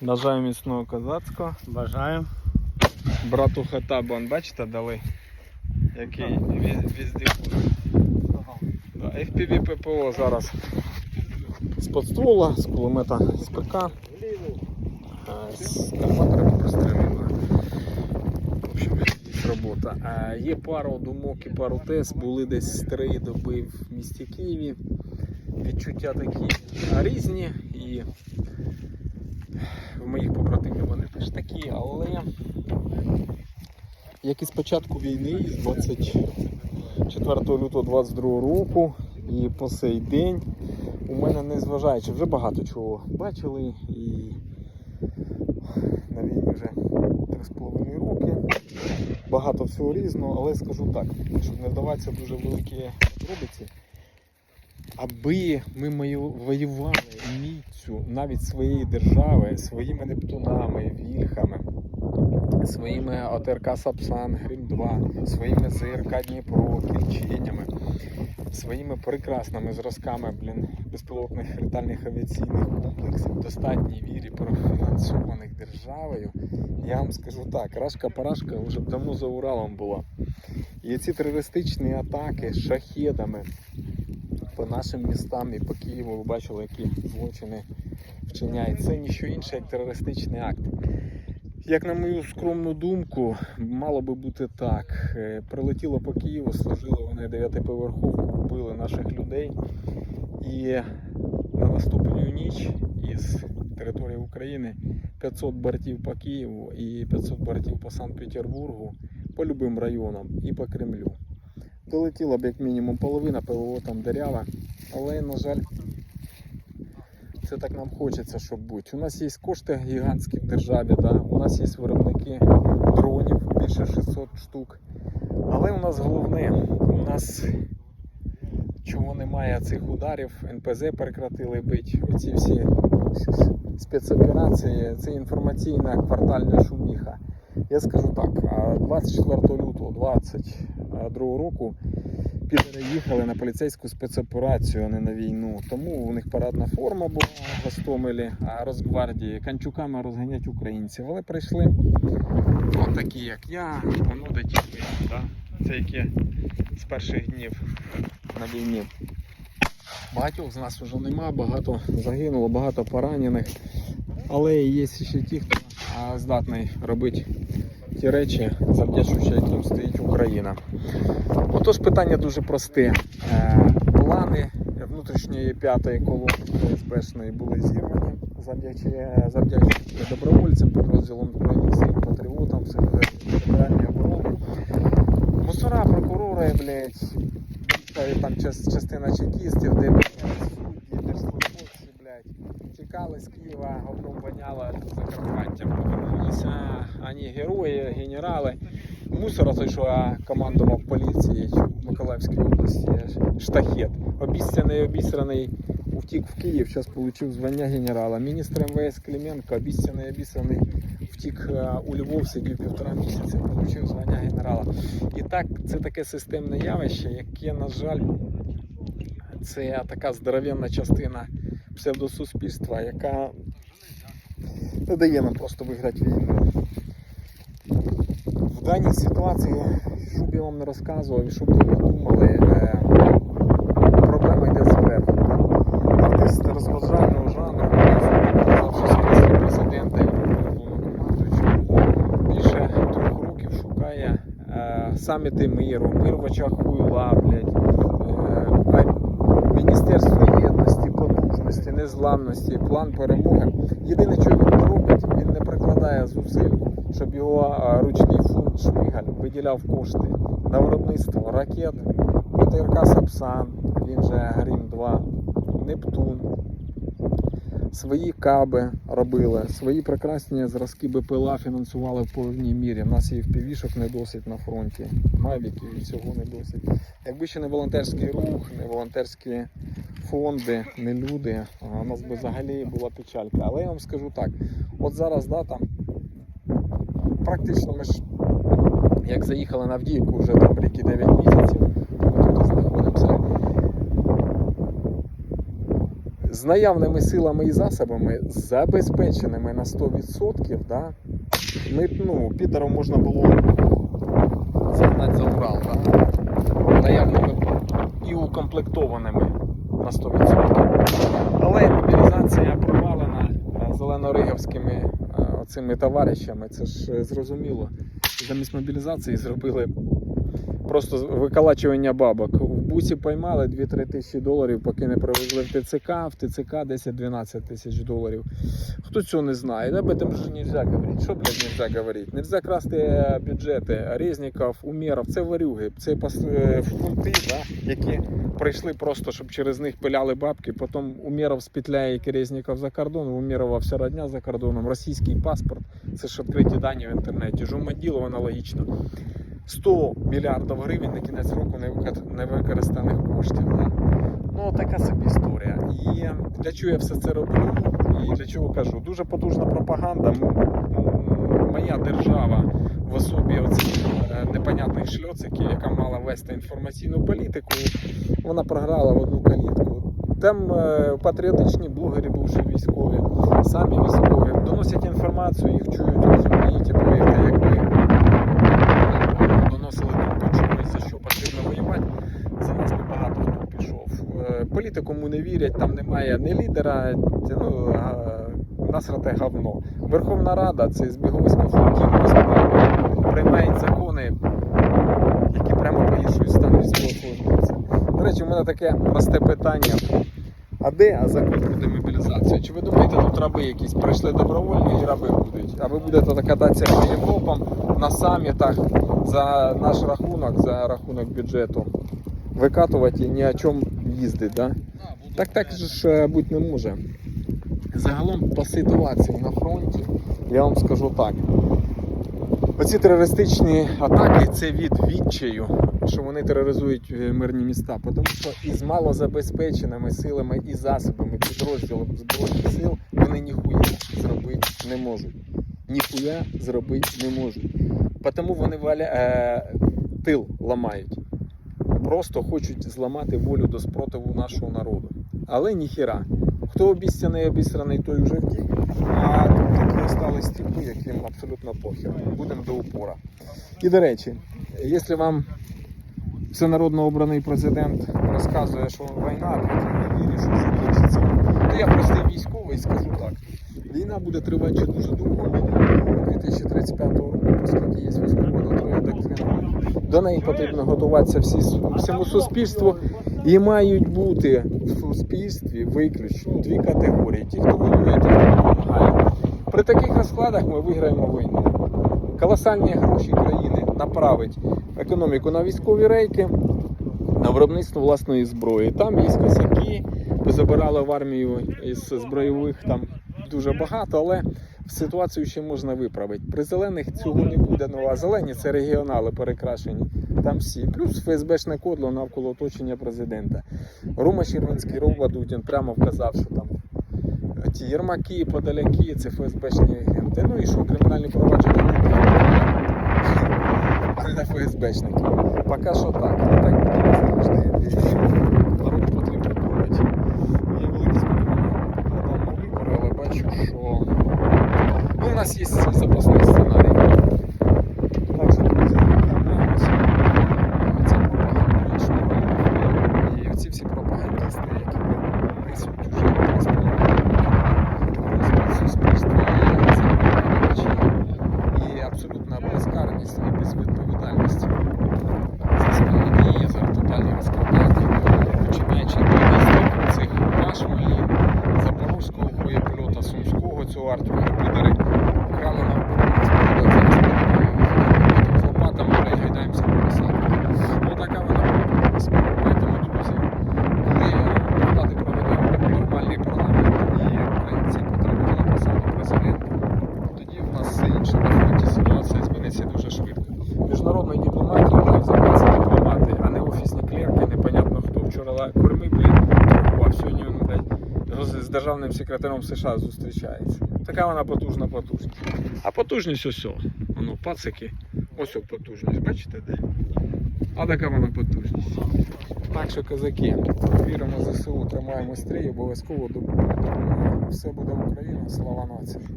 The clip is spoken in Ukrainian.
Бажаю міцного козацького. Бажаю. Брату Хатабан, бачите, дали. Який ві- віздів. Да, FPV ППО зараз з подствола, з кулемета з ПК, з карматорами пострілили. В общем, робота. Е, Є пару думок і пару тез, були десь три доби в місті Києві. Відчуття такі різні і в моїх побратимів вони теж такі, але як і з початку війни, з 24 лютого 22 року і по сей день у мене незважаючи вже багато чого бачили і на війні вже 3,5 роки. Багато всього різного, але скажу так, щоб не вдаватися дуже великі подробиці. Аби ми воювали міцю навіть своєї держави, своїми нептунами, вільхами, своїми ОТРК Сапсан, Грім 2, своїми ЗРК Дніпро, кільченями, своїми прекрасними зразками блін, безпілотних літальних авіаційних комплексів, достатній вірі профінансованих державою, я вам скажу так, рашка-парашка вже давно за Уралом була. І ці терористичні атаки шахедами по нашим містам і по Києву ви бачили, які злочини вчиняють. Це ніщо інше, як терористичний акт. Як на мою скромну думку, мало би бути так. Е, Прилетіло по Києву, сложили вони дев'ятиповерховку, вбили наших людей. І на наступну ніч із території України 500 бортів по Києву і 500 бортів по Санкт-Петербургу, по любим районам і по Кремлю. Долетіла б як мінімум половина, ПВО там дырява. Але, на жаль, це так нам хочеться, щоб бути. У нас є кошти гігантські в державі, да? у нас є виробники дронів, більше 600 штук. Але у нас головне, у нас чого немає цих ударів, НПЗ прекратили бити. Оці всі спецоперації, це інформаційна квартальна шуміха. Я скажу так, 24 лютого 2022 року підери їхали на поліцейську спецоперацію, а не на війну. Тому у них парадна форма була в Гостомелі, а Росгвардії канчуками розганять українців. Але прийшли такі, як я, воно де тільки, да? це які з перших днів на війні. Багатьох з нас вже нема, багато загинуло, багато поранених. Але є ще ті, хто здатний робити ті речі, завдячуючи яким стоїть Україна. Отож, питання дуже просте. Е, Плани внутрішньої п'ятої колони ФСБшної були зірвані завдячуючи, завдячуючи добровольцям, підрозділам Збройних патріотам, територіальної оборони. Мусора, прокурори, й там частина чекістів, де судді, держслужбовці, блядь, тікали з Києва, говном воняло Закарпаттям. Повернулися ані герої, генерали. Мусора той, що а, командував поліції в Миколаївській області, штахет. Обіцяний, обісраний, втік в Київ, зараз отримав звання генерала. Міністр МВС Клименко, обіцяний, обісраний, втік у Львов, сидів півтора місяця, отримав звання генерала. І так, це таке системне явище, яке, на жаль, це така здоровенна частина псевдосуспільства, яка не дає нам просто виграти війну. В даній ситуації, що б я вам не розказував і що б ви думали, е, проблема йде зверху. да. Артист розважального жанру, список президента більше трьох років шукає е, саміти миру, мир в очах хуйла, блядь, е, Міністерство потужності, незламності, план перемоги. Єдине, що він робить, він не прикладає зусиль, щоб його ручний фунт Шмигаль виділяв кошти на виробництво ракет, ПТРК Сапсан, він же Грім 2, Нептун. Свої каби робили, свої прекрасні зразки БПЛА фінансували в повній мірі. У нас і впівішок не досить на фронті, мавіків і цього не досить. Якби ще не волонтерський рух, не волонтерські фонди, не люди, у нас би взагалі була печалька. Але я вам скажу так: от зараз да, там практично ми ж як заїхали на Авдіївку вже там рік і 9 місяців, тут знаходимося. з наявними силами і засобами, забезпеченими на 100%, да, ми, ну, Підером можна було загнати за Урал. Да, наявними і укомплектованими на 100%. Але мобілізація провалена зеленоригівськими зеленориговськими е, оцими товаришами, це ж е, зрозуміло. Замість мобілізації зробили просто виколачування бабок. В бусі поймали 2-3 тисячі доларів, поки не привезли в ТЦК, в ТЦК 10-12 тисяч доларів. Хто цього не знає? Об этом же нельзя говорити. Що, блядь, нельзя говорити? Нельзя красти е, бюджети Резніков, Умєров, це варюги, це пос- е, фунти, да, які прийшли просто, щоб через них пиляли бабки. Потім Умєров спітляє Резніков за кордон, у Умєрова вся родня за кордоном, російський паспорт, це ж відкриті дані в інтернеті. Жумаділо аналогічно. 100 мільярдів гривень на кінець року невикористаних коштів. Ну, така собі історія. І для чого я все це роблю? І для чого кажу? Дуже потужна пропаганда. Моя держава в особі оцих е, непонятних шльоциків, яка мала вести інформаційну політику, вона програла в одну калітку. Там е, патріотичні блогери, бувши військові, самі військові, доносять інформацію, їх чують, розуміють, і повірте, якби доносили думку чомусь, за що потрібно воювати, за нас би багато хто пішов. Е, Не вірять, там немає ні лідера, ну, насрате говно. Верховна Рада це збіговисько флотів приймають закони, які прямо погіршують стан військовослужбовця. До речі, у мене таке просте питання. А де закон про демобілізацію? Чи ви думаєте, тут раби якісь прийшли добровольні і раби будуть? А ви будете кататися по Європам на самітах за наш рахунок, за рахунок бюджету, викатувати і ні о чому їздить, да? Так так ж е, бути не може. Загалом по ситуації на фронті, я вам скажу так. Оці терористичні атаки це від відчаю, що вони тероризують е, мирні міста, тому що із малозабезпеченими силами і засобами підрозділів Збройних сил вони ніхуя зробити не можуть. Ніхуя зробити не можуть. Тому вони валя... е... тил ламають. Просто хочуть зламати волю до спротиву нашого народу. Але ніхіра. Хто обіцяний обісраний, той вже втік. А такі остались типу, яким абсолютно похер. Будемо до упора. І до речі, якщо вам всенародно обраний президент розказує, що війна, то не вірю, що закінчиться, то я простий військовий скажу так. Війна буде тривати ще дуже довго, до 2035 року, оскільки є військова доктрина. До неї потрібно готуватися всі, всьому суспільству. І мають бути в суспільстві виключно дві категорії: ті, хто воює, ті, хто допомагає. При таких розкладах ми виграємо війну. Колосальні гроші країни направить економіку на військові рейки, на виробництво власної зброї. Там є косяки, позабирали в армію із збройових там дуже багато, але ситуацію ще можна виправити. При зелених цього не буде. Ну а зелені це регіонали перекрашені. Там всі. Плюс ФСБшне кодло навколо оточення президента. Рома Червинський Рова Дудін прямо вказав, що там ті єрмаки, подаляки, це ФСБшні агенти. Ну і що, кримінальні провадження не на ФСБшники. Поки що так. Не так буде не завжди. Народу потрібно думати. Є великі сподівання але бачу, що ну, у нас є запасний сценарій. Так що, друзі, намагаємося. Ця пропаганда більш не виявляє. І оці всі пропагандисти, які несуть уже 3,5 розбив суспільство, і це і абсолютна безкарність і безвідповідальність за справді є за тотальні розкрадання, починаючи від цих башмалів, Запорозького боєпольота, Сумського, цього Артема Підери, крали на оборону споруда, зараз з лопатами переглядаємося по посадку. Ну така вона пропасть. Тому, друзі, коли влади проведемо нормальний парламент і українці потрапили на посаду президента, тоді в нас все інше на фронті ситуація зміниться дуже швидко. Міжнародної дипломатії мають займатися дипломати, а не офісні клерки, непонятно хто. Вчора ла- курми, блін, торгував, сьогодні він, блядь, роз- з державним секретарем США зустрічається. Така вона потужна потужність. А потужність ось о. Воно, пацики. Ось о потужність, бачите де? А така вона потужність. Так що, козаки, віримо в ЗСУ, тримаємо стрій, обов'язково допомагаємо. Все буде Україна, слава нації.